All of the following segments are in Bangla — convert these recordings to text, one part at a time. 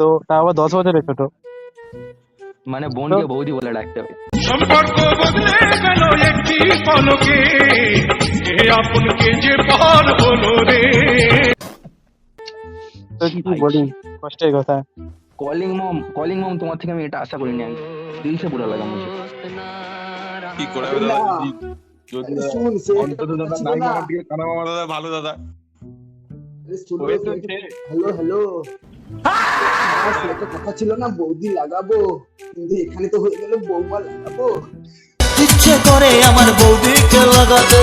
তো তা আবার দশ বছরের ছোট। মানে বোনকে বৌদি বলে ডাকতে হবে। সম্পর্ক বদলে গেল একটি পলকে এ আপনকে যে পার হলো রে। তো কি বলি কষ্টের কথা। কলিং মম কলিং মম তোমার থেকে আমি এটা আশা করিনি আমি। দিল সে বুড়া লাগা মুঝে কি করে দাদা? যদি অন্তত দাদা নাই না। মামার দিকে কানা মামা দাদা ভালো দাদা। আরে শুন ওই তো কথা ছিল না বৌদি লাগাবো। কিন্তু এখানে তো হয়ে গেল বৌমা লাগাবো। ইচ্ছে করে আমার বৌদিকে লাগাতে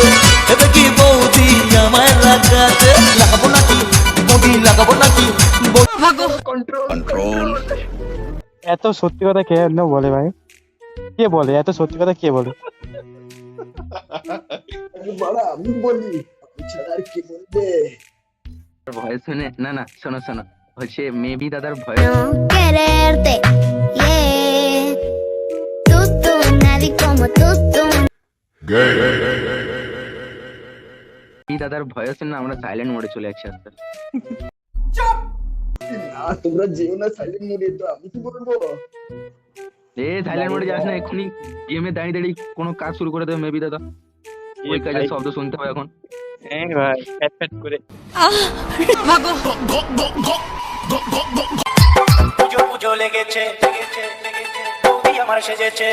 এবে কি বৌদি আমায় লাগাতে লাগাবো নাকি? বৌদি লাগাবো নাকি? এত সত্যি কথা কে এমন বলে ভাই? কে বলে? এত সত্যি কথা কে বলে? আমি বলি ছাড়া আর কি বলবে? ভয় শুনে না না শোনো শোনো। হচ্ছে মেবি দাদার ভয়. মেবি দাদার ভয় শুনে আমরা সাইলেন্ট মোডে চলে যাচ্ছি আস্তে। না তোমরা যেও না সাইলেন্ট মোডে তো আমি কি বলব? এ সাইলেন্ট মোডে যাস না এক্ষুনি গেমে দাঁড়িয়ে দাঁড়িয়ে কোনো কাজ শুরু করে দেবে মেবি দাদা। ওই কাজের শব্দ শুনতে হবে এখন। হ্যাঁ ভাই ফ্যাট ফ্যাট করে পুজো পুজো লেগেছে লেগেছে লেগেছে আমার সেজেছে।